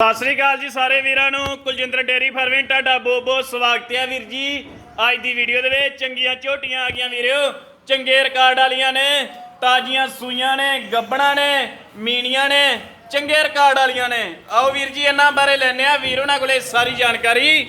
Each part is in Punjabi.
ਸਤਿ ਸ੍ਰੀ ਅਕਾਲ ਜੀ ਸਾਰੇ ਵੀਰਾਂ ਨੂੰ। ਕੁਲਜਿੰਦਰ ਡੇਰੀ ਫਾਰਮਿੰਗ ਤੁਹਾਡਾ ਬਹੁਤ ਬਹੁਤ ਸਵਾਗਤ ਹੈ ਵੀਰ ਜੀ। ਅੱਜ ਦੀ ਵੀਡੀਓ ਦੇ ਵਿੱਚ ਚੰਗੀਆਂ ਝੋਟੀਆਂ ਆ ਗਈਆਂ ਵੀਰਿਓ ਚੰਗੇ ਰਿਕਾਰਡ ਵਾਲੀਆਂ ਨੇ, ਤਾਜ਼ੀਆਂ ਸੂਈਆਂ ਨੇ, ਗੱਬਣਾ ਨੇ, ਮੀਣੀਆਂ ਨੇ, ਚੰਗੇ ਰਿਕਾਰਡ ਵਾਲੀਆਂ ਨੇ। ਆਓ ਵੀਰ ਜੀ, ਇਹਨਾਂ ਬਾਰੇ ਲੈਣੇ ਆ ਵੀਰ ਉਹਨਾਂ ਕੋਲੇ ਸਾਰੀ ਜਾਣਕਾਰੀ।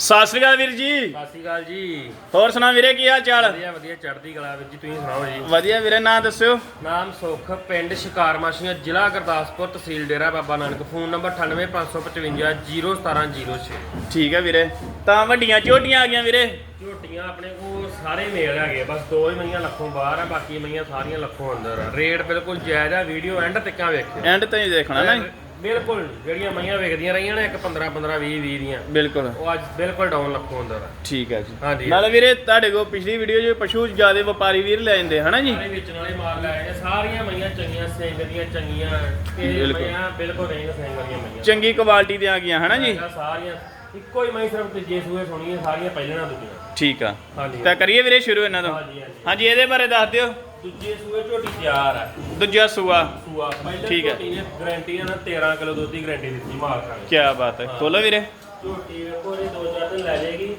ਸਤਿ ਸ੍ਰੀ ਅਕਾਲ ਵੀਰ ਜੀ। ਸਤਿ ਸ਼੍ਰੀ ਅਕਾਲ ਜੀ। ਹੋਰ ਸੁਣਾ ਵੀਰੇ ਕੀ ਹਾਲ ਚਾਲ? ਵਧੀਆ ਵਧੀਆ ਚੜ੍ਹਦੀ ਕਲਾ ਵਿੱਚ ਜੀ ਤੁਸੀਂ ਸੁਣਾਓ ਜੀ? ਵਧੀਆ ਵੀਰੇ ਨਾਂ ਦੱਸਿਓ। ਨਾਮ ਸੁਖ ਪਿੰਡ ਸ਼ਿਕਾਰ ਮਾਸ਼ੀਆਂ ਜ਼ਿਲ੍ਹਾ ਗੁਰਦਾਸਪੁਰ ਤਹਿਸੀਲ ਡੇਰਾ ਬਾਬਾ ਨਾਨਕ ਫੋਨ ਨੰਬਰ 98555 01706 ਠੀਕ ਹੈ ਵੀਰੇ ਤਾਂ ਵੱਡੀਆਂ ਝੋਟੀਆਂ ਆ ਗਈਆਂ ਵੀਰੇ। ਝੋਟੀਆਂ ਆਪਣੇ ਕੋਲ ਸਾਰੇ ਮੇਲ ਹੈਗੇ ਬਸ ਦੋ ਹੀ ਮਈਆਂ ਲੱਖੋਂ ਬਾਹਰ ਆ ਬਾਕੀ ਮਈਆਂ ਸਾਰੀਆਂ ਲੱਖੋਂ ਅੰਦਰ ਆ। ਰੇਟ ਬਿਲਕੁਲ ਜਾਇਜ਼ ਆ ਵੀਡੀਓ ਐਂਡ ਤੱਕਾਂ ਵੇਖਿਓ। ਐਂਡ ਤੋਂ ਹੀ ਦੇਖਣਾ ਨਾ ਬਿਲਕੁਲ ਜਿਹੜੀਆਂ ਮਈਆਂ ਵੇਖਦੀਆਂ ਰਹੀਆਂ ਨੇ ਇੱਕ 15 15 20 20 ਦੀਆਂ। ਬਿਲਕੁਲ। ਉਹ ਅੱਜ ਬਿਲਕੁਲ ਡਾਊਨ ਲੱਖੋਂ ਅੰਦਰ ਆ। ਠੀਕ ਹੈ ਜੀ। ਹਾਂਜੀ। ਨਾਲੇ ਵੀਰੇ ਤੁਹਾਡੇ ਕੋਲ ਪਿਛਲੀ ਵੀਡੀਓ 'ਚ ਪਸ਼ੂ ਜਿਆਦੇ ਵਪਾਰੀ ਵੀਰ ਲੈ ਜਾਂਦੇ ਹਨਾ ਜੀ? ਸਾਰੇ ਵੇਚਣ ਵਾਲੇ ਮਾਲ ਲੈ ਆਏ ਸਾਰੀਆਂ ਮਈਆਂ ਚੰਗੀਆਂ ਸਿੰਘ ਦੀਆਂ ਚੰਗੀਆਂ। ਤੇ ਬਿਲਕੁਲ। ਮਈਆਂ ਬਿਲਕੁਲ ਰਿੰਗ ਸਿੰਘ ਵਾਲੀਆਂ ਮਈਆਂ। ਚੰਗੀ ਕੁਆਲਿਟੀ ਦੀਆਂ ਆ ਗਈਆਂ ਹਨਾ ਜੀ? ਸਾਰੀਆਂ ਇੱਕੋ ਹੀ ਮਈ ਸਿਰਫ ਤੀਜੇ ਸੂਏ ਸੁਣੀਆਂ ਸਾਰੀਆਂ ਪਹਿਲਾਂ ਦੂਜੀਆਂ। ਠੀਕ ਆ। ਹਾਂਜੀ ਤਾਂ ਕਰੀਏ ਵੀਰੇ ਸ਼ੁਰੂ ਇਹਨਾਂ ਤੋਂ? ਹਾਂਜੀ ਹਾਂਜੀ। ਹਾਂਜੀ ਇਹਦੇ ਬਾਰੇ ਦੱਸ ਦਿਓ। ਦੂਜੇ ਸੂਏ ਝੋਟੀ ਤਿਆਰ ਆ। ਦੂਜਾ ਸੂਆ। ਸੂਆ। ਪਹਿਲੇ ਠੀਕ ਹੈ। ਝੋਟੀ ਨੇ ਗਾਰੰਟੀ ਨਾਲ 13 ਕਿਲੋ ਦੁੱਧ ਦੀ ਗਾਰੰਟੀ ਦਿੱਤੀ ਮਾਲਕਾਂ ਨੇ ਕੀ ਬਾਤ ਹੈ। ਖੋਲੋ ਵੀਰੇ। ਝੋਟੀ ਵੇਖੋ ਇਹ ਦੋ ਚਾਰ ਦਿਨ ਲੈ ਜਾਏਗੀ।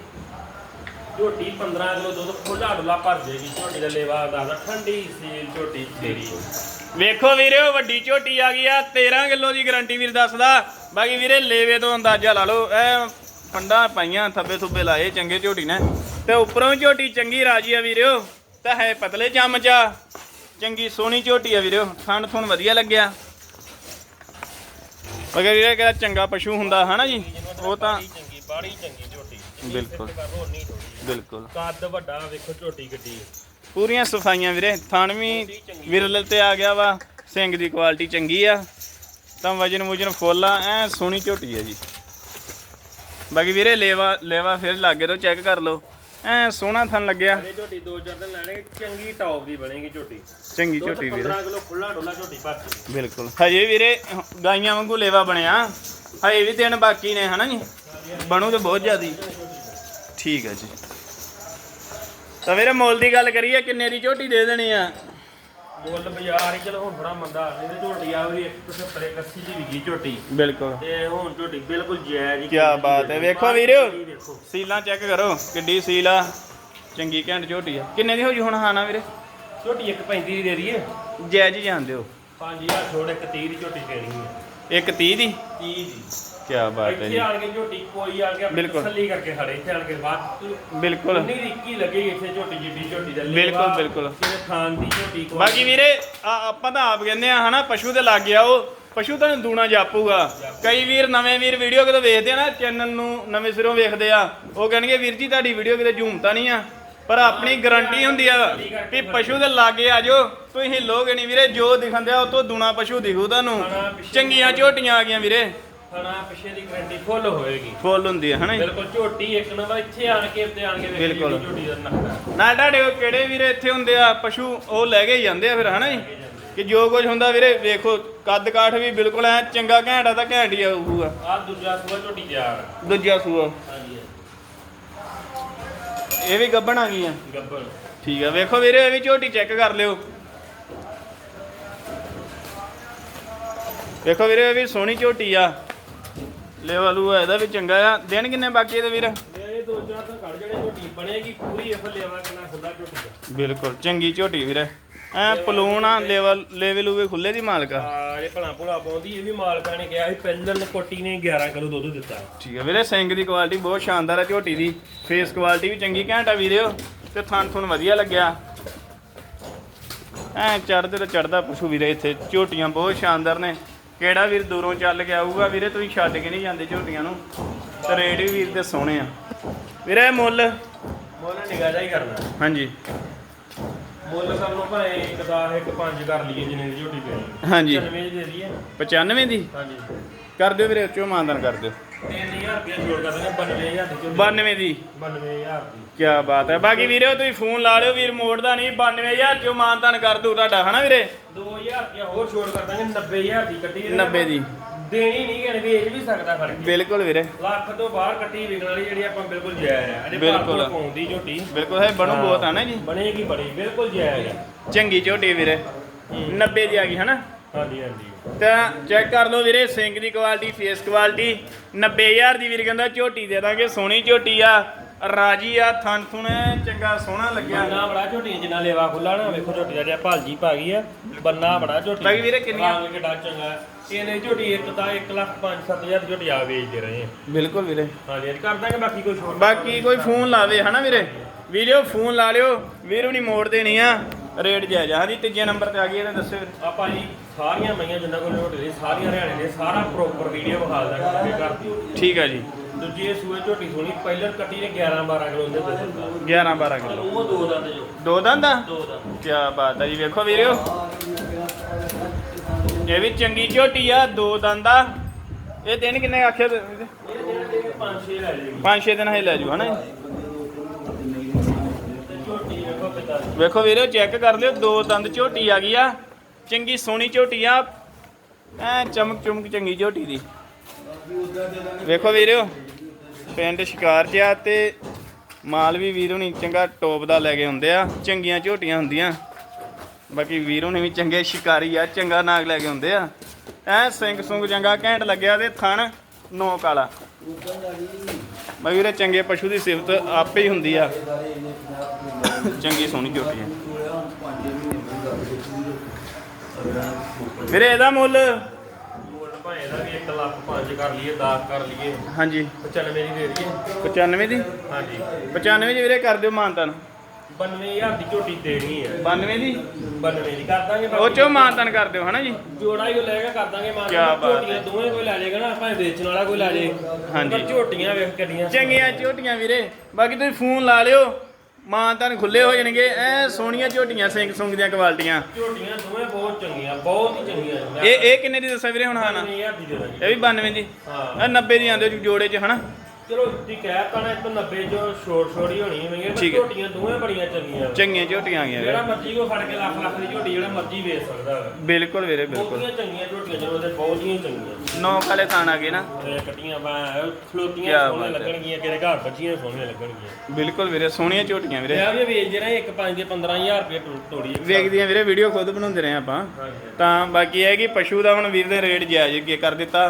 ਝੋਟੀ 15 ਕਿਲੋ ਦੁੱਧ ਖੁੱਲਾ ਡੁੱਲਾ ਭਰ ਜਾਏਗੀ। ਝੋਟੀ ਦਾ ਲੇਵਾ ਦੱਸਦਾ ਠੰਡੀ ਸੀਲ ਝੋਟੀ ਤੇਰੀ। ਵੇਖੋ ਵੀਰੇ ਉਹ ਵੱਡੀ ਝੋਟੀ ਆ ਗਈ ਆ। 13 ਕਿਲੋ ਦੀ ਗਾਰੰਟੀ ਵੀਰ ਦੱਸਦਾ। ਬਾਕੀ ਵੀਰੇ ਲੇਵੇ ਤੋਂ ਅੰਦਾਜ਼ਾ ਲਾ ਲਓ। ਐ ਫੰਡਾ ਪਾਈਆਂ ਥੱਬੇ ਥੁੱਬੇ ਲਾਏ ਚੰਗੇ ਝੋਟੀ ਨੇ। ਤੇ ਉੱਪਰੋਂ ਝੋਟੀ ਚੰਗੀ ਰਾਜੀ ਆ ਵੀਰਿਓ ਤਾਂ ਹੈ ਪਤਲੇ ਚਮਚਾ ਚੰਗੀ ਸੋਹਣੀ ਝੋਟੀ ਆ ਵੀਰਿਓ ਥਣ ਥੁਣ ਵਧੀਆ ਲੱਗਿਆ। ਮਗਰ ਵੀਰੇ ਕਿਹੜਾ ਚੰਗਾ ਪਸ਼ੂ ਹੁੰਦਾ ਹਨਾ ਜੀ? ਉਹ ਤਾਂ ਬਾੜੀ ਚੰਗੀ ਬਾੜੀ ਚੰਗੀ ਝੋਟੀ। ਬਿਲਕੁਲ। ਬਿਲਕੁਲ। ਕੱਦ ਵੱਡਾ ਵੇਖੋ ਝੋਟੀ ਗੱਡੀ ਪੂਰੀਆਂ ਸਫਾਈਆਂ ਵੀਰੇ। ਥਣ ਵੀ ਵਿਰਲ ਤੇ ਆ ਗਿਆ ਵਾ। ਸਿੰਘ ਦੀ ਕੁਆਲਿਟੀ ਚੰਗੀ ਆ। ਤਾਂ ਵਜਨ ਵੁਜਨ ਫੁੱਲ ਆ। ਐ ਸੋਹਣੀ ਝੋਟੀ ਆ ਜੀ। ਬਾਕੀ ਵੀਰੇ ਲੇਵਾ ਲੇਵਾ ਫਿਰ ਲਾਗੇ ਤੋਂ ਚੈੱਕ ਕਰ ਲਓ। ਐ ਸੋਹਣਾ ਥਣ ਲੱਗਿਆ। ਇਹ ਝੋਟੀ ਦੋ ਚਾਰ ਦਿਨ ਲੈਣੇ ਚੰਗੀ ਟੌਪ ਦੀ ਬਣੇਗੀ ਝੋਟੀ। ਚੰਗੀ ਦੁੱਧ ਝੋਟੀ ਵੀਰੇ। 15 ਕਿਲੋ ਖੁੱਲਾ ਡੋਲਾ ਝੋਟੀ ਭਰਤੀ ਬਿਲਕੁਲ। ਹਜੇ ਵੀਰੇ ਗਾਈਆਂ ਵਾਂਗੂ ਲੇਵਾ ਬਣਿਆ। ਹਜੇ ਵੀ ਦਿਨ ਬਾਕੀ ਨੇ ਹਨਾ ਜੀ? ਬਣੂ ਤੇ ਬਹੁਤ ਜ਼ਿਆਦੀ। ਠੀਕ ਹੈ ਜੀ। ਤਾਂ ਵੀਰੇ ਮੁੱਲ ਦੀ ਗੱਲ ਕਰੀਏ ਕਿੰਨੇ ਦੀ ਝੋਟੀ ਦੇ ਦੇਣੀ ਆ? ਮੁੱਲ ਬਾਜ਼ਾਰ ਹੀ ਚਲੋ ਹੁਣ ਥੋੜਾ ਮੰਦਾ ਇਹਦੇ ਝੋਟੀ ਆ ਵੀ 170 81 ਦੀ ਵਿਕੀ ਝੋਟੀ। ਬਿਲਕੁਲ। ਤੇ ਹੁਣ ਝੋਟੀ ਬਿਲਕੁਲ ਜਾਇਜ਼ ਹੀ ਕੀ ਬਾਤ ਹੈ। ਵੇਖੋ ਵੀਰੋ ਸੀਲਾਂ ਚੈੱਕ ਕਰੋ ਕਿੱਡੀ ਸੀਲ ਆ। ਚੰਗੀ ਘੈਂਟ ਝੋਟੀ ਆ। ਕਿੰਨੇ ਦੀ ਹੋ ਜੂ ਹੁਣ ਹਾਨਾ ਵੀਰੇ? ਝੋਟੀ 135 ਦੀ ਦੇ ਦਈਏ। ਜਾਇਜ਼ ਹੀ ਜਾਣਦੇ ਹੋ 5000 ਛੋੜ ਇੱਕ 30 ਦੀ ਝੋਟੀ ਦੇਣੀ ਹੈ। ਇੱਕ 30 ਦੀ? 30 ਦੀ। ਕੀ ਬਾਤ ਹੈ ਇੱਥੇ ਜੀ ਆਣ ਕੇ ਝੋਟੀ ਕੋਈ ਆ ਗਿਆ ਬਿਲਕੁਲ। ਤਸੱਲੀ ਕਰਕੇ ਖੜੇ ਇੱਥੇ ਆਣ ਕੇ ਬਾਅਦ ਬਿਲਕੁਲ। ਦੀ 21 ਲੱਗੀ ਇੱਥੇ ਝੋਟੀ ਜਿੱਡੀ ਝੋਟੀ ਦਾ ਬਿਲਕੁਲ, ਬਿਲਕੁਲ। ਖਾਣ ਦੀ ਝੋਟੀ ਕੋਈ ਬਾਕੀ ਵੀਰੇ ਆ- ਆਪਾਂ ਤਾਂ ਆਪ ਕਹਿੰਦੇ ਆ ਹਨਾ ਪਸ਼ੂ ਤੇ ਲੱਗ ਗਿਆ ਉਹ। ਪਸ਼ੂ ਤਾਂ ਦੂਣਾ ਜਾਪੂਗਾ। ਕਈ ਵੀਰ ਨਵੇਂ ਵੀਰ ਵੀਡੀਓ ਕਿਤੇ ਵੇਖਦੇ ਆ ਨਾ ਚੈਨਲ ਨੂੰ ਨਵੇਂ ਸਿਰੋਂ ਵੇਖਦੇ ਆ। ਉਹ ਕਹਿਣਗੇ ਵੀਰ ਜੀ ਤੁਹਾਡੀ ਵੀਡੀਓ ਕਿਤੇ ਝੂਮਤਾ ਨਹੀਂ ਆ। ਪਰ ਆਪਣੀ ਗਾਰੰਟੀ ਹੁੰਦੀ ਆ ਵੀ ਪਸ਼ੂ ਦੇ ਲਾਗੇ ਆ ਜਾਓ। ਤੁਸੀਂ ਹਿੱਲੋਗੇ ਨਹੀਂ ਵੀਰੇ ਜੋ ਦਿਖਾਉਂਦੇ ਆ ਉਹ ਤੋਂ ਦੂਣਾ ਪਸ਼ੂ ਦਿਖੂ ਤੁਹਾਨੂੰ। ਚੰਗੀਆਂ ਝੋਟੀਆਂ ਆ ਗਈਆਂ ਵੀਰੇ। ਖਾਣਾ ਪਿੱਛੇ ਦੀ ਗਾਰੰਟੀ ਫੁੱਲ ਹੋਏਗੀ। ਫੁੱਲ ਹੁੰਦੀ ਆ ਹਨਾ ਜੀ? ਬਿਲਕੁਲ ਝੋਟੀ ਇੱਕ ਨੰਬਰ ਇੱਥੇ ਆਣ ਕੇ ਉੱਤੇ ਆਣ ਕੇ ਵੇਖੀ ਬਿਲਕੁਲ। ਜਿਹੜੀ ਝੋਟੀ ਦਾ ਨਖਰਾ ਨਾ ਤੁਹਾਡੇ ਕੋਲ ਕਿਹੜੇ ਵੀਰੇ ਇੱਥੇ ਹੁੰਦੇ ਆ ਪਸ਼ੂ ਉਹ ਲੈ ਕੇ ਹੀ ਜਾਂਦੇ ਆ ਫਿਰ ਹਨਾ ਜੀ? ਕਿ ਜੋ ਕੁਝ ਹੁੰਦਾ ਵੀਰੇ ਵੇਖੋ ਕੱਦ ਕਾਠ ਵੀ ਬਿਲਕੁਲ ਐ ਚੰਗਾ ਘੈਂਟਾ ਤਾਂ ਘੈਂਟ ਹੀ ਆਊਗਾ ਆ ਦੂਜਾ ਸੂਆ ਝੋਟੀ ਤਿਆਰ ਆ। ਦੂਜਾ ਸੂਆ। ਹਾਂਜੀ ਇਹ ਵੀ ਗੱਬਣ ਆ ਗਈ ਆ ਗੱਬਰ ਠੀਕ ਆ ਵੇਖੋ ਵੀਰੇ ਇਹ ਵੀ ਝੋਟੀ ਚੈੱਕ ਕਰ ਲਿਓ। ਵੇਖੋ ਵੀਰੇ ਇਹ ਵੀ ਸੋਹਣੀ ਝੋਟੀ ਆ। ਲੈਵਲੂ ਆ ਇਹਦਾ ਵੀ ਚੰਗਾ ਆ। ਦਿਨ ਕਿੰਨੇ ਬਾਕੀ ਇਹਦੇ ਵੀਰ? ਇਹ ਦੋ ਚਾਰ ਤਾਂ ਕੱਢ ਜਿਹੜੇ ਝੋਟੀ ਬਣੇਗੀ ਪੂਰੀ ਇਹ ਲੈਵਾ ਕਿੰਨਾ ਖੁੱਲਾ ਝੋਟੀ ਦਾ। ਬਿਲਕੁਲ ਚੰਗੀ ਝੋਟੀ ਵੀਰੇ। ਐ ਪਲੂਣ ਆ ਲੈਵਲ ਲੈਵਲ ਵੀ ਖੁੱਲੇ ਦੀ ਮਾਲਕ ਆ। ਆ ਇਹ ਭਲਾ ਭੁਲਾ ਪਾਉਂਦੀ ਇਹ ਵੀ ਮਾਲਕਾਂ ਨੇ ਕਿਹਾ ਸੀ ਪਹਿਲਨ ਕੋਟੀ ਨੇ 11 ਕਿਲੋ ਦੁੱਧ ਦਿੱਤਾ। ਠੀਕ ਹੈ ਵੀਰੇ ਸਿੰਘ ਦੀ ਕੁਆਲਿਟੀ ਬਹੁਤ ਸ਼ਾਨਦਾਰ ਹੈ ਝੋਟੀ ਦੀ। ਫੇਸ ਕੁਆਲਿਟੀ ਵੀ ਚੰਗੀ ਘੈਂਟ ਆ ਵੀਰਿਓ ਤੇ ਥਣ ਥੁਣ ਵਧੀਆ ਲੱਗਿਆ। ਐ ਚੜਦੇ ਤੇ ਚੜਦਾ ਪੁੱਛੂ ਵੀਰੇ ਇੱਥੇ ਝੋਟੀਆਂ ਬਹੁਤ ਸ਼ਾਨਦਾਰ ਨੇ। ਕਿਹੜਾ ਵੀਰ ਦੂਰੋਂ ਚੱਲ ਕੇ ਆਊਗਾ? ਵੀਰੇ ਤੁਸੀਂ ਛੱਡ ਕੇ ਨਹੀਂ ਜਾਂਦੇ ਝੋਟੀਆਂ ਨੂੰ। ਤੇ ਰੇਟ ਵੀ ਵੀਰ ਦੇ ਸੋਹਣੇ ਆ। ਵੀਰੇ ਮੁੱਲ? ਮੁੱਲ ਨਿਗਾਹ ਹੀ ਕਰਨਾ। ਹਾਂਜੀ। ਮੁੱਲ ਲਓ ਭਾਵੇਂ ਇੱਕ ਦਾ ਇੱਕ ਪੰਜ ਕਰ ਲਈਏ ਜਿੰਨੇ ਦੀ ਝੋਟੀ ਪੈਣੀ ਹਾਂਜੀ। 95 ਦੀ ਦੇ ਦਈਏ। 95 ਦੀ? ਹਾਂਜੀ। ਕਰ ਦਿਓ ਵੀਰੇ ਉੱਚੋ ਮਾਨਦਾਨ ਕਰ ਦਿਓ। 3000 ਰੁਪਏ ਜੋੜ ਕਰ ਦਾਂਗੇ 92000 ਦੀ ਝੋਟੀ। 92 ਦੀ। 92000 ਦੀ। ਕੀ ਬਾਤ ਹੈ। ਬਾਕੀ ਵੀਰੇ ਤੁਸੀਂ ਫੋਨ ਲਾ ਲਿਓ ਵੀਰ ਮੋੜਦਾ ਨਹੀਂ 92000 ਚੋਂ ਮਾਨਦਾਨ ਕਰ ਦੂ ਤੁਹਾਡਾ ਹਨਾ ਵੀਰੇ? 2000 ਰੁਪਏ ਹੋਰ ਛੋੜ ਕਰ ਦਾਂਗੇ 90000 ਦੀ ਕੱਟੀ 90 ਦੀ। ਦੇਣੀ ਨਹੀਂ ਗਣ ਵੇਚ ਵੀ ਸਕਦਾ ਫੜ ਕੇ ਬਿਲਕੁਲ ਵੀਰੇ। ਲੱਖ ਤੋਂ ਬਾਹਰ ਕੱਟੀ ਵਿਕਣ ਵਾਲੀ ਜਿਹੜੀ ਆਪਾਂ ਬਿਲਕੁਲ ਜਾਇਜ਼ ਹੈ ਅਜੇ। ਬਿਲਕੁਲ। ਪਾਉਂਦੀ ਝੋਟੀ। ਬਿਲਕੁਲ ਹੈ ਬਣੂ ਬਹੁਤ ਆ ਨਾ ਜੀ। ਬਣੇਗੀ ਬੜੀ ਬਿਲਕੁਲ ਜਾਇਜ਼ ਹੈ ਚੰਗੀ ਝੋਟੀ ਵੀਰੇ। 90 ਦੀ ਆ ਗਈ ਹਨਾ? ਹਾਂਜੀ ਹਾਂਜੀ। ਤਾਂ ਚੈੱਕ ਕਰ ਲਓ ਵੀਰੇ ਸਿੰਗ ਦੀ ਕੁਆਲਿਟੀ ਫੇਸ ਕੁਆਲਿਟੀ। 90000 ਦੀ ਵੀਰ ਕਹਿੰਦਾ ਝੋਟੀ ਦੇ ਦਾਂਗੇ ਸੋਹਣੀ ਝੋਟੀ ਆ। ਰਾਜੀ ਆ ਥਣ ਥੁਣ ਚੰਗਾ ਸੋਹਣਾ ਲੱਗਿਆ। ਬੰਨਾ ਬੜਾ ਝੋਟੀ ਜਿੰਨਾ ਲੇਵਾ ਖੁੱਲਾ ਨਾ ਵੇਖੋ ਝੋਟੀ ਦਾ ਜਿਹਾ ਭਾਲਜੀ ਪਾ ਗਈ ਆ ਬੰਨਾ ਬੜਾ ਝੋਟੀ। ਬਾਕੀ ਵੀਰੇ ਕਿੰਨੀਆਂ- ਰੰਗ ਕਿੱਡਾ ਚੰਗਾ। ਇਹਨੇ ਝੋਟੀ ਇੱਕ ਤਾਂ 1 ਲੱਖ 5-7000 ਦੀ ਝੋਟੀ ਆ ਵੇਚਦੇ ਰਹੇ ਆ। ਬਿਲਕੁਲ ਵੀਰੇ। ਹਾਂਜੀ ਅੱਜ ਕਰ ਦਾਂਗੇ ਬਾਕੀ ਕੋਈ ਛੋਟ ਬਾਕੀ ਕੋਈ ਫੋਨ ਲਾਵੇ ਹਨਾ ਵੀਰੇ? ਵੀਡੀਓ ਫੋਨ ਲਾ ਲਿਓ। ਵੀਰੋ ਨਹੀਂ ਮੋੜ ਦੇਣੀ ਆ ਰੇਟ ਜਾਇਜ਼ ਆ। ਹਾਂਜੀ ਤੀਜੇ ਨੰਬਰ ਤੇ ਆ ਗਈ ਇਹਨੇ ਦੱਸਿਓ। ਵੀਰੇ ਆਪਾਂ ਜੀ ਸਾਰੀਆਂ ਮਈਆਂ ਜਿੰਨਾ ਕੋਈ ਝੋਟੀ ਦੀ ਸਾਰੀਆਂ ਹਰਿਆਣੇ ਦੇ ਸਾਰਾ ਪ੍ਰੋਪਰ ਵੀਡੀਓ ਵਿਖਾ ਦਾਂਗੇ ਘਰ ਦੀ। ਠੀਕ ਆ ਜੀ। ਦੂਜੀ ਸੂਏ ਝੋਟੀ ਸੋਣੀ ਪਹਿਲਰ ਕੱਟੀ ਨੇ 11 12 ਕਿਲੋ ਦੇ ਦਿੱਤਾ। 11 12 ਕਿਲੋ। ਉਹ ਦੋ ਦੰਦ ਜੋ। ਦੋ ਦੰਦ ਆ? ਦੋ ਦੰਦ। ਕੀ ਬਾਤ ਹੈ ਜੀ ਵੇਖੋ ਵੀਰਿਓ। ਇਹ ਵੀ ਚੰਗੀ ਝੋਟੀ ਆ ਦੋ ਦੰਦ ਆ। ਇਹ ਦਿਨ ਕਿੰਨੇ ਆਖਿਆ ਪੰਜ ਛੇ ਲੈ ਜਾਏਗੀ। ਪੰਜ ਛੇ ਦਿਨ ਹੈ ਲੈ ਜੂ? ਹਨਾ ਵੇਖੋ ਵੀਰਿਓ ਚੈੱਕ ਕਰ ਲਿਓ ਦੋ ਦੰਦ ਝੋਟੀ ਆ ਗਈ ਆ। ਚੰਗੀ ਸੋਹਣੀ ਝੋਟੀ ਆ। ਐ ਚਮਕ ਚਮਕ ਚੰਗੀ ਝੋਟੀ ਦੀ। ਵੇਖੋ ਵੀਰਿਓ ਪਿੰਡ ਸ਼ਿਕਾਰ ਚ ਆ ਤੇ ਮਾਲ ਵੀ ਵੀਰੋ ਨਹੀਂ ਚੰਗਾ ਟੋਪ ਦਾ ਲੈ ਕੇ ਹੁੰਦੇ ਆ। ਚੰਗੀਆਂ ਝੋਟੀਆਂ ਹੁੰਦੀਆਂ। ਬਾਕੀ ਵੀਰੋ ਨੇ ਵੀ ਚੰਗੇ ਸ਼ਿਕਾਰੀ ਆ, ਚੰਗਾ ਨਾਗ ਲੈ ਕੇ ਹੁੰਦੇ ਆ। ਐ ਸਿੰਘ ਸੁੰਗ ਚੰਗਾ ਘੈਂਟ ਲੱਗਿਆ ਤੇ ਥਣ ਨੋ ਕਾਲਾ। ਬਾਕੀ ਵੀਰੇ, ਚੰਗੇ ਪਸ਼ੂ ਦੀ ਸਿਫਤ ਆਪੇ ਹੀ ਹੁੰਦੀ ਆ। ਚੰਗੀ ਸੋਹਣੀ ਝੋਟੀ ਆ। ਵੀਰੇ, ਇਹਦਾ ਮੁੱਲ ਭਾਵੇਂ ਦਾ ਵੀ 1 ਲੱਖ 5 ਕਰ ਲਈਏ 10 ਕਰ ਲਈਏ। ਹਾਂਜੀ। 95 ਦੀ ਦੇ ਦਈਏ। 95 ਦੀ? ਹਾਂਜੀ। 95 ਦੀ ਵੀਰੇ ਕਰ ਦਿਓ ਮਾਨਤਨ। 92000 ਦੀ ਝੋਟੀ ਦੇਣੀ ਹੈ 92 ਦੀ? 92 ਦੀ ਕਰ ਦਾਂਗੇ ਉਹ ਚੋਂ ਮਾਨਤਨ ਕਰ ਦਿਓ ਹਨਾ ਜੀ? ਜੋੜਾ ਹੀ ਉਹ ਲੈ ਕੇ ਕਰ ਦਾਂਗੇ ਮਾਨ ਕਿਆ ਬਾਤ ਝੋਟੀਆਂ ਦੋਵੇਂ ਕੋਈ ਲੈ ਜਾਏਗਾ ਨਾ ਭਾਵੇਂ ਵੇਚਣ ਵਾਲਾ ਕੋਈ ਲੈ ਜੇ ਹਾਂਜੀ। ਪਰ ਝੋਟੀਆਂ ਵੇਖ ਕਿੱਡੀਆਂ ਚੰਗੀਆਂ ਝੋਟੀਆਂ ਵੀਰੇ। ਬਾਕੀ ਤੁਸੀਂ ਫੋਨ ਲਾ ਲਿਓ। ਮਾਨਤਨ ਖੁੱਲੇ ਹੋ ਜਾਣਗੇ ਐ ਸੋਹਣੀਆਂ ਝੋਟੀਆਂ ਸਿੰਘ ਸੁੰਗ ਦੀਆਂ ਕੁਆਲਟੀਆਂ। ਝੋਟੀਆਂ ਦੋਵੇਂ ਬਹੁਤ ਚੰਗੀਆਂ ਬਹੁਤ ਹੀ ਚੰਗੀਆਂ ਇਹ ਇਹ ਕਿੰਨੇ ਦੀ ਦੱਸਿਆ ਵੀਰੇ ਹੁਣ ਹਾਂ ਨਾ 92000 ਦੀ ਦੇ ਦਾਂਗੇ। ਇਹ ਵੀ 92 ਦੀ? ਹਾਂ। ਇਹ 90 ਦੀ ਆਂਦੇ ਜੋੜੇ ਚ ਹਨਾ? ਚਲੋ ਜੀ ਕਹਿ ਤਾ ਨਾ 190 ਜੋ ਛੋਟ ਛੋੜੀ ਹੋਣੀ ਹੈ ਪਰ ਠੀਕ ਹੈ। ਝੋਟੀਆਂ ਦੋਵੇਂ ਬੜੀਆਂ ਚੰਗੀਆਂ ਵਾ। ਚੰਗੀਆਂ ਝੋਟੀਆਂ ਆ ਗਈਆਂ ਜਿਹੜਾ ਵੀਰੇ। ਮਰਜ਼ੀ ਕੋ ਫੜ ਕੇ ਲੱਖ ਲੱਖ ਦੀ ਝੋਟੀ ਜਿਹੜਾ ਮਰਜ਼ੀ ਵੇਚ ਸਕਦਾ ਹੈ ਬਿਲਕੁਲ ਵੀਰੇ ਬਿਲਕੁਲ। ਬਹੁਤੀਆਂ ਚੰਗੀਆਂ ਝੋਟੀਆਂ ਜਦੋਂ ਉਹਦੇ ਬਹੁਤੀਆਂ ਚੰਗੀਆਂ। ਨੌ ਕਾਲੇ ਥਾਣ ਆ ਗਏ ਨਾ। ਇਹ ਕੱਟੀਆਂ ਬਾ ਖਲੋਤੀਆਂ ਕਿਆ ਸੋਹਣੀਆਂ ਬਾਤ ਹੈ। ਲੱਗਣਗੀਆਂ ਕਿਹੜੇ ਘਰ ਬੱਚੀਆਂ ਸੋਹਣੀਆਂ ਲੱਗਣਗੀਆਂ। ਬਿਲਕੁਲ ਵੀਰੇ ਸੋਹਣੀਆਂ ਝੋਟੀਆਂ ਵੀਰੇ। ਇਹ ਵੀ ਵੇਚਦੇ ਰਹੇ ਇੱਕ 5 ਦੇ 15000 ਰੁਪਏ ਤੋੜੀ ਵੇਖਦੀਆਂ ਵੀਰੇ ਵੀਡੀਓ ਖੁਦ ਬਣਾਉਂਦੇ ਰਹੇ ਆਪਾਂ। ਤਾਂ ਬਾਕੀ ਇਹ ਹੈ ਕਿ ਪਸ਼ੂ ਦਾ ਹੁਣ ਵੀਰ ਦੇ ਰੇਟ ਜਾਇਜ਼ ਕਰ ਦਿੱਤਾ।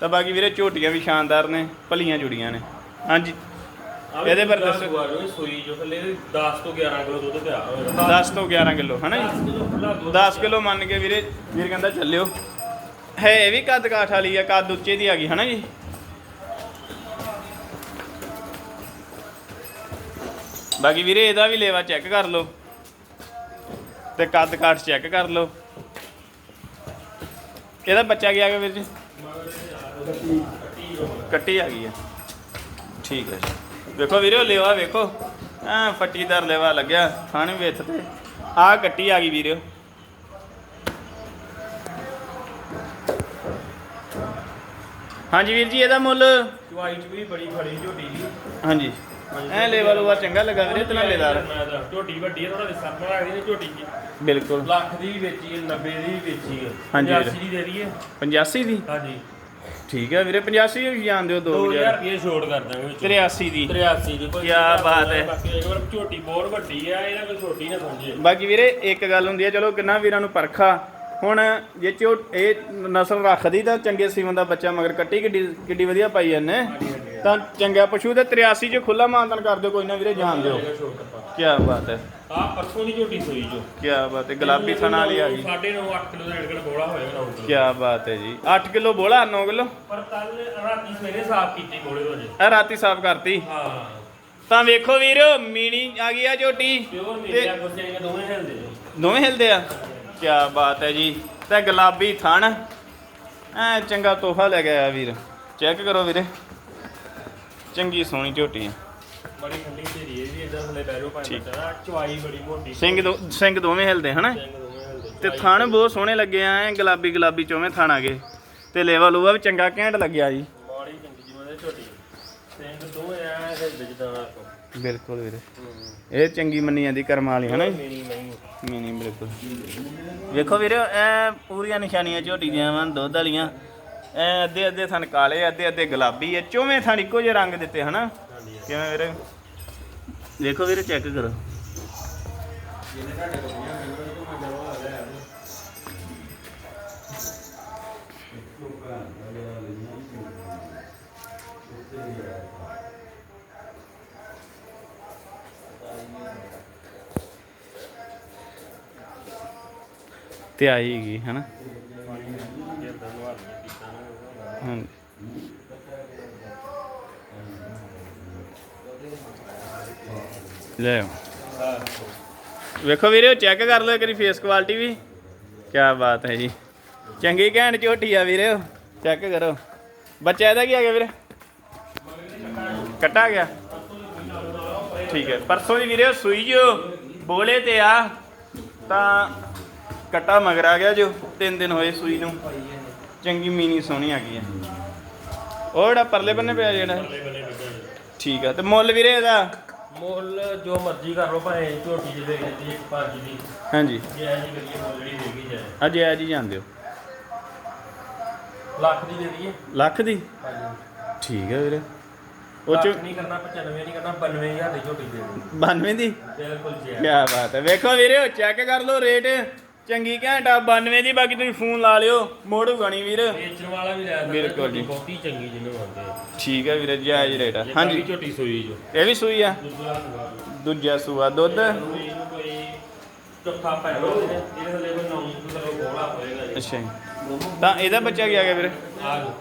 ਤਾਂ ਬਾਕੀ ਵੀਰੇ ਝੋਟੀਆਂ ਵੀ ਸ਼ਾਨਦਾਰ ਨੇ ਭਲੀਆਂ ਜੁੜੀਆਂ ਨੇ। ਹਾਂਜੀ। ਇਹਦੇ ਬਾਰੇ ਦੱਸੋ। ਸੂਈ ਜੋ ਥੱਲੇ 10 ਤੋਂ 11 ਕਿਲੋ ਦੁੱਧ ਤਿਆਰ ਹੋਇਆ। 10 ਤੋਂ 11 ਕਿਲੋ ਹਨਾ ਜੀ? ਕਿਲੋ ਖੁੱਲਾ ਦੁੱਧ 10 ਕਿਲੋ ਮੰਨ ਕੇ ਵੀਰੇ ਵੀਰ ਕਹਿੰਦਾ ਚੱਲਿਓ। ਹੈ ਇਹ ਵੀ ਕੱਦ ਕਾਠ ਵਾਲੀ ਆ ਕੱਦ ਉੱਚੇ ਦੀ ਆ ਗਈ ਹਨਾ ਜੀ? ਬਾਕੀ ਵੀਰੇ ਇਹਦਾ ਵੀ ਲੇਵਾ ਚੈੱਕ ਕਰ ਲਓ। ਤੇ ਕੱਦ ਕਾਠ ਚੈੱਕ ਕਰ ਲਓ। ਇਹਦਾ ਬੱਚਾ ਗਿਆ ਗਿਆ ਵੀਰ ਜੀ? ਕੱਟੀ ਆ ਗਈ ਆ ਠੀਕ ਹੈ ਜੀ। ਵੇਖੋ ਵੀਰੇ ਲੇਵਾ ਵੇਖੋ। ਐ ਫੱਟੀਦਾਰ ਲੇਵਾ ਲੱਗਿਆ ਥਾਣੇ ਵਿੱਚ ਤੇ। ਆ ਕੱਟੀ ਆ ਗਈ ਵੀਰੇ। ਹਾਂਜੀ ਵੀਰ ਜੀ ਇਹਦਾ ਮੁੱਲ? ਚੁਆਈ ਚ ਵੀ ਬੜੀ ਖੜੀ ਝੋਟੀ ਦੀ। ਹਾਂਜੀ। ਐ ਲੇਵਾ ਲੂਆ ਚੰਗਾ ਲੱਗਾ ਵੀਰੇ ਤੇ ਲੇਦਾਰ ਮੈਂ ਤਾਂ ਝੋਟੀ ਵੱਡੀ ਹੈ ਥੋੜਾ ਸਰਪਾ ਰੱਖਦੀ ਨੇ ਝੋਟੀ ਜੀ। ਬਿਲਕੁਲ। ਲੱਖ ਦੀ ਵੀ ਵੇਚੀ ਹੈ 90 ਦੀ ਵੀ ਵੇਚੀ ਹੈ। ਹਾਂਜੀ ਵੀਰੇ। 85 ਦੀ ਦੇ ਦਈਏ। 85 ਦੀ? ਹਾਂਜੀ। ਠੀਕ ਹੈ ਵੀਰੇ 85 ਵੀ ਜਾਣ ਦਿਓ 2000 2000 ਰੁਪਏ ਛੋੜ ਕਰ ਦਾਂਗੇ ਵਿੱਚ। 83 ਦੀ। 83 ਦੀ ਕੋਈ ਕਿਆ ਬਾਤ ਹੈ। ਬਾਕੀ ਇੱਕ ਵਾਰ ਝੋਟੀ ਬਹੁਤ ਵੱਡੀ ਆ ਇਹਦਾ ਕੋਈ ਛੋਟੀ ਨਾ ਸਮਝੇ। ਬਾਕੀ ਵੀਰੇ ਇੱਕ ਗੱਲ ਹੁੰਦੀ ਹੈ ਚਲੋ ਕਿੰਨਾ ਵੀਰਾਂ ਨੂੰ ਪਰਖਾ ਹੁਣ ਜੇ ਚੋ ਇਹ ਨਸਲ ਰੱਖਦੀ ਤਾਂ ਚੰਗੇ ਸੀਮਨ ਦਾ ਬੱਚਾ ਮਗਰ ਕੱਟੀ ਕਿੱਡੀ ਕਿੱਡੀ ਵਧੀਆ ਪਾਈ ਇਹਨੇ ਤਾਂ ਚੰਗਾ ਪਸ਼ੂ ਤੇ 83 ਚ ਖੁੱਲਾ ਮਾਨਤਨ ਕਰ ਦਿਓ ਕੋਈ ਨਾ ਵੀਰੇ ਜਾਣ ਦਿਓ। ਕੀ ਬਾਤ ਹੈ। ਆ ਪਰਸੋਂ ਦੀ ਝੋਟੀ ਸੋਈ ਜੋ। ਕੀ ਬਾਤ ਹੈ ਗੁਲਾਬੀ ਥਣਾ ਵਾਲੀ ਆ ਗਈ। 9.5 8 ਕਿਲੋ ਦਾ ਢੇੜ ਬੋਲਾ ਹੋਏਗਾ ਨਾ ਕੀ ਬਾਤ ਹੈ ਜੀ। 8 ਕਿਲੋ ਬੋਲਾ 9 ਕਿਲੋ? ਪਰ ਕੱਲ ਰਾਤੀ ਸਵੇਰੇ ਸਾਫ਼ ਕੀਤੀ ਬੋਲੇ ਤੋਂ ਜੇ ਇਹ ਰਾਤੀ ਸਾਫ਼ ਕਰਤੀ? ਹਾਂ। ਤਾਂ ਵੇਖੋ ਵੀਰ ਮੀਣੀ ਆ ਗਈ ਆ ਝੋਟੀ। ਪਿਓਰ ਮੀਡੀਆ ਨੇ ਦੋਵੇਂ ਹਿਲਦੇ ਨੇ ਦੋਵੇਂ ਹਿਲਦੇ ਆ? ਕੀ ਬਾਤ ਹੈ ਜੀ। ਤੇ ਗੁਲਾਬੀ ਥਣ। ਐ ਚੰਗਾ ਤੋਹਫਾ ਲੈ ਆਇਆ ਵੀਰ। ਚੈੱਕ ਕਰੋ ਵੀਰੇ। ਚੰਗੀ ਸੋਹਣੀ ਝੋਟੀ ਆ। ਬੜੀ ਠੰਡੀ ਢੇਰੀ ਇਹ ਥੱਲੇ ਬੈਰੋ ਪਾਣੀ ਬੱਚਾ ਚੁਆਈ ਬੜੀ ਮੋਟੀ ਸਿੰਘ ਦੋ ਸਿੰਘ ਦੋਵੇਂ ਹਿਲਦੇ ਹਨਾ? ਸਿੰਘ ਦੋਵੇਂ ਹਿਲਦੇ ਤੇ ਥਣ ਬਹੁਤ ਸੋਹਣੇ ਲੱਗੇ ਆ ਐ ਗੁਲਾਬੀ ਗੁਲਾਬੀ ਚੋਵੇਂ ਥਣ ਆ ਗਏ। ਤੇ ਲੇਵਾ ਲੂਆ ਵੀ ਚੰਗਾ ਘੈਂਟ ਲੱਗਿਆ ਜੀ। ਮਾੜੀ ਚੰਗੀ ਜਿਵੇਂ ਦੇ ਝੋਟੀ ਸਿੰਘ ਦੋਵੇਂ ਐ ਹਿਲਦੇ ਜਿੱਦਾਂ ਆਖੋ ਬਿਲਕੁਲ ਵੀਰੇ। ਇਹ ਚੰਗੀ ਮੰਨੀ ਜਾਂਦੀ ਕਰਮਾਂ ਵਾਲੀ ਹਨਾ? ਜੀ ਮੇਰੀ ਨਹੀਂ ਨਹੀਂ ਨਹੀਂ ਬਿਲਕੁਲ। ਵੇਖੋ ਵੀਰੇ ਐ ਪੂਰੀਆਂ ਨਿਸ਼ਾਨੀਆਂ ਝੋਟੀ ਦੀਆਂ ਵਾਂ ਦੁੱਧ ਵਾਲੀਆਂ। ਐ ਅੱਧੇ ਅੱਧੇ ਥਣ ਕਾਲੇ ਅੱਧੇ ਅੱਧੇ ਗੁਲਾਬੀ। ਐ ਚੋਵੇਂ ਥਣ ਇੱਕੋ ਜਿਹੇ ਰੰਗ ਦਿੱਤੇ ਹਨਾ? ਕਿਵੇਂ ਵੀਰੇ? ਵੇਖੋ ਵੀਰੇ ਚੈੱਕ ਕਰੋ। ਤੇ ਆਈਗੀ ਹਨਾ? ਲੈ ਵੇਖੋ ਵੀਰੇ ਚੈੱਕ ਕਰ ਲਓ ਕਰੀ ਫੇਸ ਕੁਆਲਿਟੀ ਵੀ। ਕੀ ਬਾਤ ਹੈ ਜੀ। ਚੰਗੀ ਘੈਂਟ ਝੋਟੀ ਆ ਵੀਰੇ ਚੈੱਕ ਕਰੋ। ਬੱਚਾ ਇਹਦਾ ਕੀ ਆ ਗਿਆ ਵੀਰੇ? ਕੱਟਾ ਗਿਆ। ਠੀਕ ਹੈ। ਪਰਸੋਂ ਦੀ ਵੀਰੇ ਸੂਈ ਜੋ ਬੋਲੇ ਤੇ ਆ। ਤਾਂ ਕੱਟਾ ਮਗਰ ਆ ਗਿਆ ਜੋ। ਤਿੰਨ ਦਿਨ ਹੋਏ ਸੂਈ ਨੂੰ। ਚੰਗੀ ਮੀਨੀ ਸੋਹਣੀ ਆ ਗਈ ਹੈ। ਉਹ ਜਿਹੜਾ ਪਰਲੇ ਬੰਨੇ ਪਿਆ ਜਿਹੜਾ। ਠੀਕ ਆ। ਤੇ ਮੁੱਲ ਵੀਰੇ ਇਹਦਾ ਮੁੱਲ ਜੋ ਮਰਜ਼ੀ ਕਰ ਲਓ ਭਾਵੇਂ ਝੋਟੀ ਦੇ ਦੇ ਦਿੱਤੀ ਇੱਕ ਭਾਜੀ ਦੀ ਹਾਂਜੀ। ਜੇ ਐ ਜੀ ਕਰੀਏ ਮੁੱਲ ਜਿਹੜੀ ਦੇਗੀ ਜਾਏ। ਅੱਜ ਆ ਜੀ ਜਾਂਦੇ ਹੋ। ਲੱਖ ਦੀ ਦੇ ਦਈਏ। ਲੱਖ ਦੀ? ਹਾਂਜੀ। ਠੀਕ ਹੈ ਵੀਰੇ। ਉਹ ਚ ਲੱਖ ਨਹੀਂ ਕਰਨਾ 95 ਨਹੀਂ ਕਰਨਾ 92000 ਦੀ ਝੋਟੀ ਦੇ ਦਿਓ 92 ਦੀ? ਬਿਲਕੁਲ ਜੀ। ਕੀ ਬਾਤ ਹੈ। ਵੇਖੋ ਵੀਰੇ ਚੈੱਕ ਕਰ ਲਓ ਰੇਟ ਚੰਗੀ ਘੈਂਟ ਆ 92 ਦੀ ਬਾਕੀ ਤੁਸੀਂ ਫੋਨ ਲਾ ਲਿਓ। ਮੋੜੂ ਗਣੀ ਵੀਰ। ਵੇਚਣ ਵਾਲਾ ਵੀ ਲੈ ਸਕਦਾ ਬਿਲਕੁਲ ਜੀ। ਝੋਟੀ ਬਹੁਤੀ ਚੰਗੀ ਜਿਹਨੂੰ ਆਉਂਦੇ ਆ। ਠੀਕ ਹੈ ਵੀਰੇ ਜਾਇਜ਼ ਰੇਟ ਆ। ਹਾਂਜੀ। ਝੋਟੀ ਸੂਈ ਜੋ। ਇਹ ਵੀ ਸੂਈ ਆ? ਦੂਜਾ ਸੂਆ। ਦੁੱਧ? ਸੂਈ ਨੂੰ ਕੋਈ ਚੌਥਾ ਪੈ ਲੋ ਇਹਦੇ ਥੱਲੇ ਕੋਈ 9 ਕਿਲੋ ਕੋਲਾ ਹੋਏਗਾ ਜੀ। ਅੱਛਾ ਜੀ। ਤਾਂ ਇਹਦਾ ਬੱਚਾ ਕੀ ਆ ਗਿਆ ਵੀਰੇ? ਆ ਲਓ।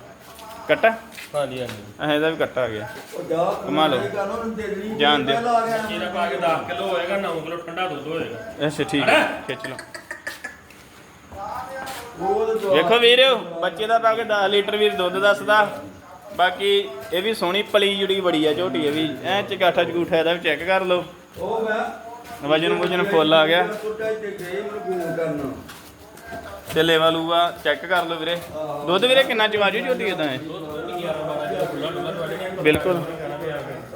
ਕੱਟਾ? ਹਾਂਜੀ ਹਾਂਜੀ। ਆ ਇਹਦਾ ਵੀ ਕੱਟਾ ਆ ਗਿਆ। ਕਮਾ ਲਓ। ਜਾਣ ਜਾਣ ਦਿਓ। ਇਹਦਾ ਪਾ ਕੇ 10 ਕਿਲੋ ਹੋਏਗਾ 9 ਕਿਲੋ ਠੰਡਾ ਦੁੱਧ ਹੋਏਗਾ। ਅੱਛਾ ਠੀਕ ਹੈ। ਖਿੱਚ ਲਓ। ਵੇਖੋ ਵੇਖੋ ਬੱਚੇ ਦਾ ਪਾ ਕੇ 10 ਲੀਟਰ ਵੀਰ ਦੁੱਧ ਦੱਸਦਾ। ਬਾਕੀ ਇਹ ਵੀ ਸੋਹਣੀ ਪਲੀ ਜੁੜੀ ਬੜੀ ਆ, ਝੋਟੀ ਇਹ ਵੀ। ਐ ਚਗਾਠਾ ਚਗੂਠਾ ਇਹਦਾ ਵੀ ਚੈੱਕ ਕਰ ਲਓ। ਉਹ ਮੈਂ ਵਜਨ ਵਜਨ ਫੁੱਲ ਆ ਗਿਆ। ਤੇ ਗਏ ਮੈਨੂੰ ਲੇਵਾ ਲੂਆ ਚੈੱਕ ਕਰ ਲਓ ਵੀਰੇ। ਦੁੱਧ ਵੀਰੇ ਕਿੰਨਾ ਚਵਾਜੂ ਝੋਟੀ ਇਦਾਂ ਹੈ ਬਿਲਕੁਲ।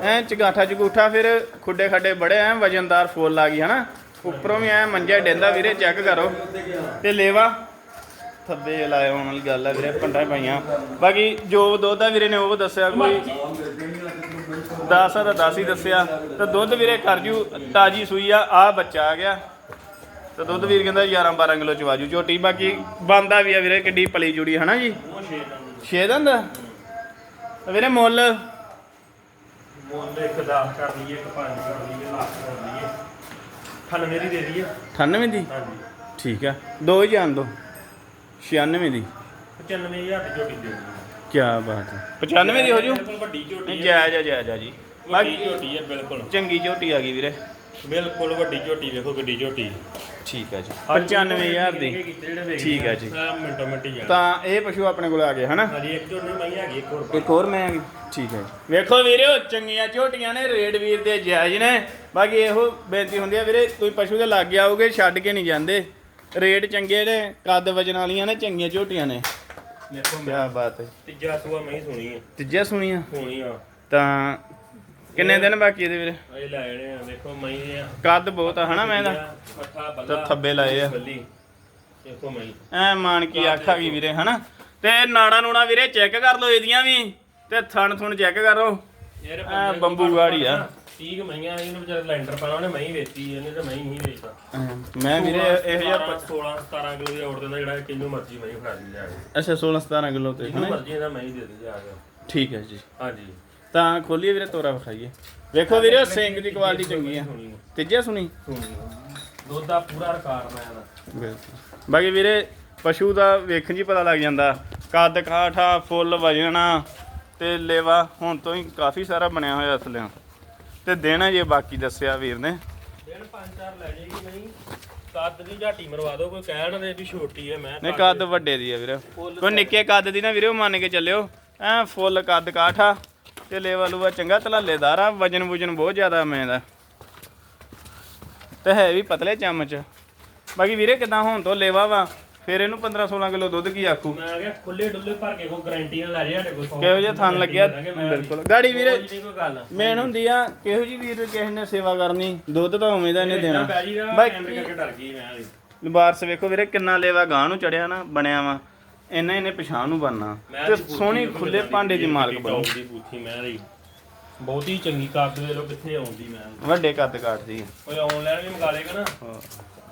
ਐ ਚਗਾਠਾ ਚਗੂਠਾ ਫਿਰ ਖੁੱਡੇ ਖੱਡੇ ਬੜੇ ਐ ਵਜਨਦਾਰ ਫੁੱਲ ਆ ਗਈ, ਹਨਾ? ਉੱਪਰੋਂ ਵੀ ਐ ਮੰਜਾ ਡੈਂਦਾ ਵੀਰੇ ਚੈੱਕ ਕਰੋ। ਤੇ ਲੇਵਾ? ਥੱਬੇ ਲਾਏ ਹੋਣ ਵਾਲੀ ਗੱਲ ਆ ਵੀਰੇ ਪੰਡਾ ਪਾਈਆਂ। ਬਾਕੀ ਜੋ ਦੁੱਧ ਆ ਵੀਰੇ ਨੇ ਉਹ ਦੱਸਿਆ ਕੋਈ 10 ਦਾ 10 ਹੀ ਦੱਸਿਆ। ਤੇ ਦੁੱਧ ਵੀਰੇ ਕਰਜੂ ਤਾਜੀ ਸੂਈ ਆ ਆ ਬੱਚਾ ਆ ਗਿਆ। ਤੇ ਦੁੱਧ ਵੀਰ ਕਹਿੰਦਾ 11 12 ਕਿਲੋ ਚਵਾਜੂ ਝੋਟੀ। ਬਾਕੀ ਬੰਦਾ ਵੀ ਆ ਵੀਰੇ ਕਿੱਡੀ ਪਲੀ ਜੁੜੀ ਹਨਾ ਜੀ? ਉਹ 6 ਨੰਬਰ 6 ਦੰਦ ਵੀਰੇ ਮੁੱਲ? ਮੁੱਲ ਇੱਕ 10 ਕਰ ਲਈਏ ਇੱਕ 5 ਕਰ ਲਈਏ ਲੱਖ ਕਰ ਲਈਏ 98 ਦੀ ਦੇ ਦਈਏ। 98 ਦੀ? ਹਾਂਜੀ। ਠੀਕ ਆ। ਦੋ ਹੀ ਜਾਣ ਦੋ। 96 ਦੀ। 95000 ਦੀ ਝੋਟੀ ਦੇ ਦਈਏ ਕੀ ਬਾਤ ਹੈ। 95 ਦੀ ਹੋ ਜੂ? ਬਿਲਕੁਲ ਵੱਡੀ ਝੋਟੀ ਹੈ। ਜਾਇਜ਼ ਆ ਜਾਇਜ਼ ਆ ਜੀ। ਵੱਡੀ ਬਾਕੀ ਝੋਟੀ ਹੈ ਬਿਲਕੁਲ। ਚੰਗੀ ਝੋਟੀ ਆ ਗਈ ਵੀਰੇ। ਬਿਲਕੁਲ ਵੱਡੀ ਝੋਟੀ ਵੇਖੋ ਗੱਡੀ ਝੋਟੀ। ਠੀਕ ਹੈ ਜੀ। 95000 ਦੀ। ਠੀਕ ਹੈ ਜੀ। ਮਿੰਟੋ ਮਿੰਟੀ ਜਾਣਾ। ਤਾਂ ਇਹ ਪਸ਼ੂ ਆਪਣੇ ਕੋਲ ਆ ਗਏ ਹਨਾ? ਹਾਂਜੀ ਇੱਕ ਝੋਟੀ ਮਈ ਹੈਗੀ ਇੱਕ ਹੋਰ ਇੱਕ ਹੋਰ ਮੈਂ ਆ ਗਈ। ਠੀਕ ਹੈ ਵੇਖੋ ਵੀਰਿਓ ਚੰਗੀਆਂ ਝੋਟੀਆਂ ਨੇ ਰੇਡ ਵੀਰ ਦੇ ਜਾਇਜ਼ ਨੇ। ਬਾਕੀ ਇਹੋ ਬੇਨਤੀ ਹੁੰਦੀ ਆ ਵੀਰੇ ਤੁਸੀਂ ਪਸ਼ੂ ਦੇ ਲੱਗ ਆਓਗੇ ਛੱਡ ਕੇ ਨਹੀਂ ਜਾਂਦੇ। ਰੇਟ ਚੰਗੇ ਨੇ ਕੱਦ ਵਜਨ ਵਾਲੀਆਂ ਨੇ ਚੰਗੀਆਂ ਝੋਟੀਆਂ ਨੇ। ਦੇਖੋ ਕੀ ਬਾਤ ਹੈ। ਤੀਜਾ ਸੂਆ ਸੁਣੀ ਹੈ ਤੀਜਾ ਸੁਣੀਆਂ ਸੁਣੀ ਆ। ਤਾਂ ਕਿੰਨੇ ਦਿਨ ਬਾਕੀ ਇਹਦੇ ਵੀਰੇ? ਇਹ ਲੈ ਜਾਣੇ ਆ ਦੇਖੋ ਮਈ ਆ। ਕੱਦ ਬਹੁਤ ਆ ਹਨਾ ਮੈਂ ਦਾ ਪੱਠਾ ਤੇ ਥੱਬੇ ਲਾਏ ਆ। ਬੱਲੀ। ਦੇਖੋ ਮਈ ਐ ਮਾਨ ਕੀ ਆਖਾ ਗਈ ਵੀਰੇ ਹਨਾ? ਤੇ ਨਾੜਾ ਨੂਣਾ ਵੀਰੇ ਚੈੱਕ ਕਰ ਲਓ ਇਹਦੀਆਂ ਵੀ ਤੇ ਥਣ ਥੁਣ ਚੈੱਕ ਕਰੋ ਐ ਬੰਬੂ ਗਾੜੀ ਆ। 30 ਮਈਆਂ ਇਹਨੂੰ ਵਿਚਾਰੇ ਲੈਂਡਰ ਪਾਣਾ ਉਹਨੇ ਮਈ ਵੇਚੀ ਇਹਨੇ ਤਾਂ ਮਈ ਨਹੀਂ ਵੇਚਦਾ ਮੈਂ ਵੀਰੇ ਇਹੋ ਜਿਹਾ 16 17 ਕਿਲੋ ਦੀ ਆਰਡਰ ਦਿੰਦਾ ਜਿਹੜਾ ਕਿੰਨੂੰ ਮਰਜ਼ੀ ਮਈ ਫੜਾ ਆ ਕੇ। ਅੱਛਾ 16 17 ਕਿਲੋ ਤੇ ਹਨਾ? ਮਰਜ਼ੀ ਇਹਦਾ ਮਈ ਦੇ ਦਿੰਦੇ ਆ ਕੇ। ਠੀਕ ਹੈ ਜੀ। ਹਾਂਜੀ। ਤਾਂ ਖੋਲੀਏ ਵੀਰੇ ਤੋਰਾ ਵਿਖਾਈਏ। ਵੇਖੋ ਵੀਰੇ ਸਿੰਘ ਦੀ ਕੁਆਲਿਟੀ ਚੰਗੀ ਆ। ਤੀਜਾ ਸੁਣੀ? ਦੁੱਧ ਦਾ ਪੂਰਾ ਰਿਕਾਰਡ ਮੈਂ ਇਹਦਾ। ਬਿਲਕੁਲ। ਬਾਕੀ ਵੀਰੇ ਪਸ਼ੂ ਦਾ ਵੇਖਣ ਹੀ ਪਤਾ ਲੱਗ ਜਾਂਦਾ। ਕੱਦ ਕਾਠਾ ਫੁੱਲ ਵਜਣਾ ਤੇ ਲੇਵਾ ਹੁਣ ਤੋਂ ਹੀ ਕਾਫੀ ਸਾਰਾ ਬਣਿਆ ਹੋਇਆ ਅਸਲਿਆਂ। ਤੇ ਦਿਨ ਜੇ ਬਾਕੀ ਦੱਸਿਆ ਵੀਰ ਨੇ। ਦਿਨ ਪੰਜ ਚਾਰ ਲੈ ਜਾਏਗੀ ਨਹੀਂ ਕੱਦ ਦੀ ਝਾਟੀ ਮਰਵਾ ਦਿਓ ਕੋਈ ਕਹਿਣ ਦੇ ਵੀ ਛੋਟੀ ਹੈ ਮੈਂ ਨਹੀਂ ਕੱਦ ਵੱਡੇ ਦੀ ਆ ਵੀਰੇ। ਕੋਈ ਨਿੱਕੇ ਕੱਦ ਦੀ ਨਾ ਵੀਰੇ ਉਹ ਮੰਨ ਕੇ ਚੱਲਿਓ। ਐ ਫੁੱਲ ਕੱਦ ਕਾਠਾ ਤੇ ਲੇਵਾ ਲੂਆ ਚੰਗਾ ਧਲਾਲੇਦਾਰ ਆ ਵਜਨ ਵੁਜਨ ਬਹੁਤ ਜ਼ਿਆਦਾ ਮੈਂ ਦਾ। ਤੇ ਹੈ ਵੀ ਪਤਲੇ ਚਮਚ। ਬਾਕੀ ਵੀਰੇ ਕਿਦਾਂ ਹੁਣ ਤੋਂ ਲੇਵਾ ਵਾ? ਫਿਰ ਇਹਨੂੰ 15 16 ਕਿਲੋ ਦੁੱਧ ਕੀ ਆਖੂ? ਮੈਂ ਆ ਗਿਆ ਖੁੱਲੇ ਡੁੱਲੇ ਭਰ ਕੇ ਕੋਈ ਗਾਰੰਟੀ ਨਾਲ ਲੈ ਜਾ ਸਾਡੇ ਕੋਲ ਕਿਹੋ ਜਿਹਾ ਥਣ ਲੱਗਿਆ? ਬਿਲਕੁਲ। ਗਾੜੀ ਵੀਰੇ ਕੋਈ ਕੋਈ ਗੱਲ ਮੇਨ ਹੁੰਦੀ ਆ ਕਿਹੋ ਜੀ ਵੀਰ ਕਿਸੇ ਨੇ ਸੇਵਾ ਕਰਨੀ ਦੁੱਧ ਤਾਂ ਉਵੇਂ ਦਾ ਇਹਨੇ ਦੇਣਾ। ਬਾਕੀ-। ਲਿਬਾਰਸ ਵੇਖੋ ਵੀਰੇ ਕਿੰਨਾ ਲੇਵਾ ਗਾਂ ਨੂੰ ਚੜਿਆ ਨਾ ਬਣਿਆ ਵਾ। ਇੰਨਾ ਇਹਨੇ ਪਛਾਣ ਨੂੰ ਬਣਨਾ। ਤੇ ਸੋਹਣੀ ਖੁੱਲੇ ਭਾਂਡੇ ਦੀ ਮਾਲਕ ਬਣੋ। ਬਹੁਤੀ ਚੰਗੀ ਕੱਦ ਦੇ ਲੋ ਕਿੱਥੇ ਆਉਂਦੀ ਮੈਂ। ਵੱਡੇ ਕੱਦ ਕਾਟਦੀ ਕੋਈ ਆਨਲਾਈਨ ਵੀ ਮੰਗਾ ਲੇਗਾ ਨਾ। ਹਾਂ।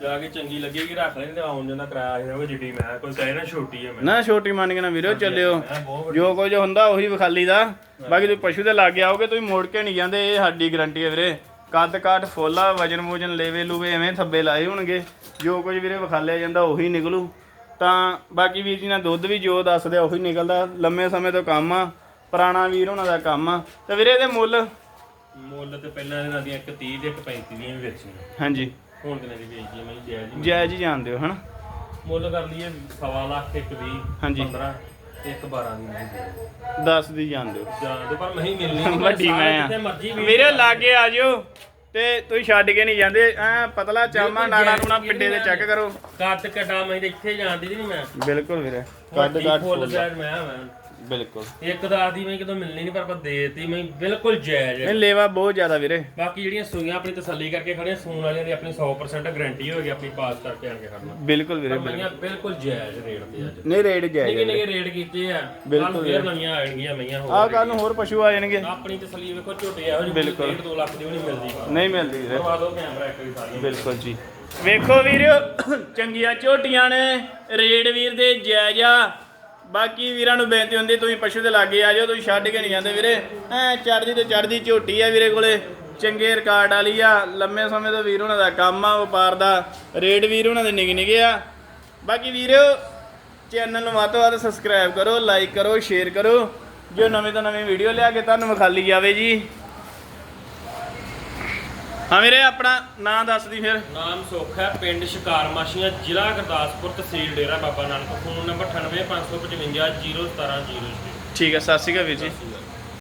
ਜਾ ਕੇ ਚੰਗੀ ਲੱਗੇਗੀ ਰੱਖ ਲੈਂਦੇ ਆਉਣ ਜਾਂਦਾ ਕਿਰਾਇਆ ਸੀ ਉਹ ਜਿੱਡੀ ਮੈਂ ਕੋਈ ਕਹੇ ਨਾ ਛੋਟੀ ਹੈ ਮੈਂ। ਨਾ ਛੋਟੀ ਮੰਨ ਕੇ ਨਾ ਵੀਰੋ ਚੱਲਿਓ। ਜੋ ਕੁਝ ਹੁੰਦਾ ਉਹੀ ਵਿਖਾਲੀ ਦਾ। ਬਾਕੀ ਤੁਸੀਂ ਪਸ਼ੂ ਦੇ ਲਾਗੇ ਆਓਗੇ ਤੁਸੀਂ ਮੋੜ ਕੇ ਨਹੀਂ ਜਾਂਦੇ ਇਹ ਸਾਡੀ ਗਰੰਟੀ ਹੈ ਵੀਰੇ। ਕੱਦ ਕਾਠ ਫੋਲਾ ਵਜਨ ਵੂਜਨ ਲੇਵੇ ਲੂਵੇ ਐਵੇਂ ਥੱਬੇ ਲਾਏ ਹੋਣਗੇ। ਜੋ ਕੁਝ ਵੀਰੇ ਵਿਖਾਲਿਆ ਜਾਂਦਾ ਉਹੀ ਨਿਕਲੂ। ਤਾਂ ਬਾਕੀ ਵੀਰ ਜੀ ਨਾਲ ਦੁੱਧ ਵੀ ਜੋ ਦੱਸਦੇ ਉਹੀ ਨਿਕਲਦਾ। ਲੰਮੇ ਸਮੇਂ ਤੋਂ ਕੰਮ ਆ ਪੁਰਾਣਾ ਵੀਰ ਉਹਨਾਂ ਦਾ ਕੰਮ ਆ। ਤੇ ਵੀਰੇ ਇਹਦੇ ਮੁੱਲ? ਮੁੱਲ ਤੇ ਪਹਿਲਾਂ ਇਹਨਾਂ ਦੀਆਂ ਇੱਕ 30 ਤੇ ਇੱਕ 35 ਦੀਆਂ ਵੀ ਵੇਚੀਆਂ। ਹਾਂਜੀ। ਹੁਣ ਕਿੰਨੇ ਦੀ ਵੇਚਦੀ ਮੈਂ ਜਾਇਜ਼ ਹੀ ਜਾਇਜ਼ ਹੀ ਜਾਣਦੇ ਹੋ ਹਨਾ? ਮੁੱਲ ਕਰ ਲਈਏ ਸਵਾ ਲੱਖ ਇੱਕ 20 ਹਾਂਜੀ। 15 ਤੇ ਇੱਕ 12 ਦੀ ਨਹੀਂ ਦੇ 10 ਦੀ ਜਾਣਦੇ ਹੋ। ਜਾਣਦੇ ਪਰ ਨਹੀਂ ਮਿਲਣੀ ਨੀ, ਵੱਡੀ ਸਾਰੇ ਮੈਂ ਜਿੱਥੇ ਆ ਮਰਜ਼ੀ ਵੇਚ ਵੀਰੇ ਸਕਦੇ। ਲਾਗੇ ਆ ਜਿਓ ਤੇ ਤੁਸੀਂ ਛੱਡ ਕੇ ਨਹੀਂ ਜਾਂਦੇ। ਐ ਪਤਲਾ ਚਾਮਾ ਨਾੜਾ ਨੂਣਾ ਹੀ ਪਿੰਡੇ ਦੇ ਚੈੱਕ ਕਰੋ। ਕੱਦ ਕਟਾ ਮੈਂ ਤੇ ਇੱਥੇ ਜਾਂਦੀ ਨਹੀਂ ਮੈਂ। ਬਿਲਕੁਲ ਵੀਰੇ ਵੱਡੀ ਕਾਠ ਫੁੱਲ ਸਾਈਜ਼ ਮੈਂ ਆ ਮੈਂ। ਬਿਲਕੁਲ। ਇੱਕ ਦਾ ਦੀ ਮੈਂ ਕਿਦੋਂ ਮਿਲਣੀ ਨਹੀਂ ਪਰ ਆਪਾਂ ਦੇਤੀ ਮੈਂ ਬਿਲਕੁਲ ਜਾਇਜ਼। ਹੈ। ਇਹ ਲੇਵਾ ਬਹੁਤ ਜ਼ਿਆਦਾ ਵੀਰੇ। ਬਾਕੀ ਜਿਹੜੀਆਂ ਸੂਈਆਂ ਆਪਣੀ ਤਸੱਲੀ ਕਰਕੇ ਖੜੀਆਂ ਸੂਣ ਵਾਲਿਆਂ ਦੀ ਆਪਣੀ 100% ਗਾਰੰਟੀ ਹੋਏਗੀ ਆਪਣੀ ਪਾਸ ਕਰਕੇ ਆਣ ਕੇ ਖੜਨਾ ਬਿਲਕੁਲ ਵੀਰੇ ਬਿਲਕੁਲ ਮਈਆਂ ਬਿਲਕੁਲ। ਜਾਇਜ਼ ਰੇਟ ਤੇ ਅੱਜ। ਨਹੀਂ ਰੇਟ ਜਾਇਜ਼ ਨਿੱਕੇ ਨਿੱਕੇ ਰੇਟ ਕੀਤੇ ਆ। ਬਿਲਕੁਲ ਕੱਲ ਫੇਰ ਨਵੀਆਂ ਆਣਗੀਆਂ ਮਈਆਂ ਆਹ ਹੋਰ ਕੱਲ ਨੂੰ ਹੋਰ ਪਸ਼ੂ ਆ ਜਾਣਗੇ। ਆਪਣੀ ਤਸੱਲੀ ਵੇਖੋ ਝੋਟੇ ਇਹੋ ਜਿਹੇ ਬਿਲਕੁਲ। 2 ਲੱਖ ਦੀ ਵੀ ਨਹੀਂ ਮਿਲਦੀ ਨਹੀਂ ਮਿਲਦੀ ਵੀਰੇ। ਕਰਵਾ ਦਿਓ ਕੈਮਰਾ ਇੱਕ ਵਾਰੀ ਸਾਰੀਆਂ। ਬਿਲਕੁਲ ਜੀ। ਵੇਖੋ ਵੀਰਿਓ ਚੰਗੀਆਂ ਝੋਟੀਆਂ ਨੇ। ਰੇਡ ਵੀਰ ਦੇ ਜਾਇਜ਼ ਆ। ਬਾਕੀ ਵੀਰਾਂ ਨੂੰ ਬੇਨਤੀ ਹੁੰਦੀ, ਤੁਸੀਂ ਪਸ਼ੂ ਦੇ ਲਾਗੇ ਆ ਜਾਓ, ਤੁਸੀਂ ਛੱਡ ਕੇ ਨਹੀਂ ਜਾਂਦੇ ਵੀਰੇ। ਐ ਚੜਦੀ ਤੇ ਚੜਦੀ ਝੋਟੀ ਆ ਵੀਰੇ ਕੋਲੇ। ਚੰਗੇ ਰਿਕਾਰਡ ਵਾਲੀ ਆ, ਲੰਮੇ ਸਮੇਂ ਤੋਂ ਵੀਰ ਉਹਨਾਂ ਦਾ ਕੰਮ ਆ, ਵਪਾਰ ਦਾ। ਰੇਟ ਵੀਰ ਉਹਨਾਂ ਦੇ ਨਿੱਕੇ ਨਿੱਕੇ ਆ। ਬਾਕੀ ਵੀਰਿਓ ਚੈਨਲ ਨੂੰ ਵੱਧ ਤੋਂ ਵੱਧ ਸਬਸਕ੍ਰਾਈਬ ਕਰੋ ਲਾਈਕ ਕਰੋ ਸ਼ੇਅਰ ਕਰੋ। ਜੋ ਨਵੇਂ ਤੋਂ ਨਵੀਂ ਵੀਡੀਓ ਲਿਆ ਕੇ ਤੁਹਾਨੂੰ ਵਿਖਾਲੀ ਜਾਵੇ ਜੀ। ਹਾਂ ਵੀਰੇ ਆਪਣਾ ਨਾਂ ਦੱਸ ਦੀ ਫਿਰ। ਨਾਮ ਸੁੱਖ ਹੈ ਪਿੰਡ ਸ਼ਿਕਾਰ ਮਾਸ਼ੀਆਂ ਜ਼ਿਲ੍ਹਾ ਗੁਰਦਾਸਪੁਰ ਤਹਿਸੀਲ ਡੇਰਾ ਬਾਬਾ ਨਾਨਕ। ਫੋਨ ਨੰਬਰ 98555 01706 ਠੀਕ ਹੈ ਸਤਿ ਸ਼੍ਰੀ ਅਕਾਲ ਵੀਰ ਜੀ।